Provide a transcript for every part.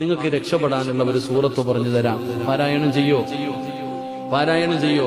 നിങ്ങൾക്ക് രക്ഷപ്പെടാനുള്ള ഒരു സൂറത്ത് പറഞ്ഞു തരാം. പാരായണം ചെയ്യോ? പാരായണം ചെയ്യോ?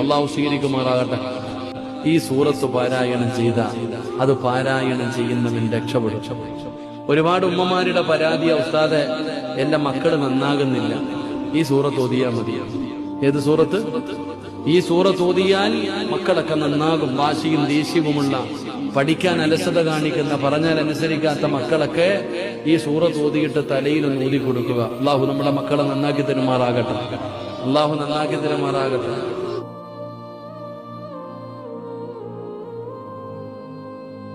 അള്ളാഹു സ്വീകരിക്കുമാറാകട്ടെ. ഈ സൂറത്ത് പാരായണം ചെയ്ത അത് പാരായണം ചെയ്യുന്നവൻ രക്ഷപ്പെടും. ഒരുപാട് ഉമ്മമാരുടെ പരാതി അവസ്ഥാതെ എന്റെ മക്കൾ നന്നാകുന്നില്ല. ഈ സൂറത്ത് ഒതിയാ മതി. ഏത് സൂറത്ത്? ഈ സൂറത്ത് ഓതിയാൽ മക്കളൊക്കെ നന്നാകും വാശിയും ദേഷ്യവുമുള്ള പഠിക്കാൻ അലസത കാണിക്കുന്ന പറഞ്ഞാൽ അനുസരിക്കാത്ത മക്കളൊക്കെ ഈ സൂറത്ത് ഓതിയിട്ട് തലയിൽ ഒന്ന് ഊതി കൊടുക്കുക അള്ളാഹു നമ്മുടെ മക്കളെ നന്നാക്കി തരുമാറാകട്ടെ. അള്ളാഹു നന്നാക്കി തരുമാറാകട്ടെ.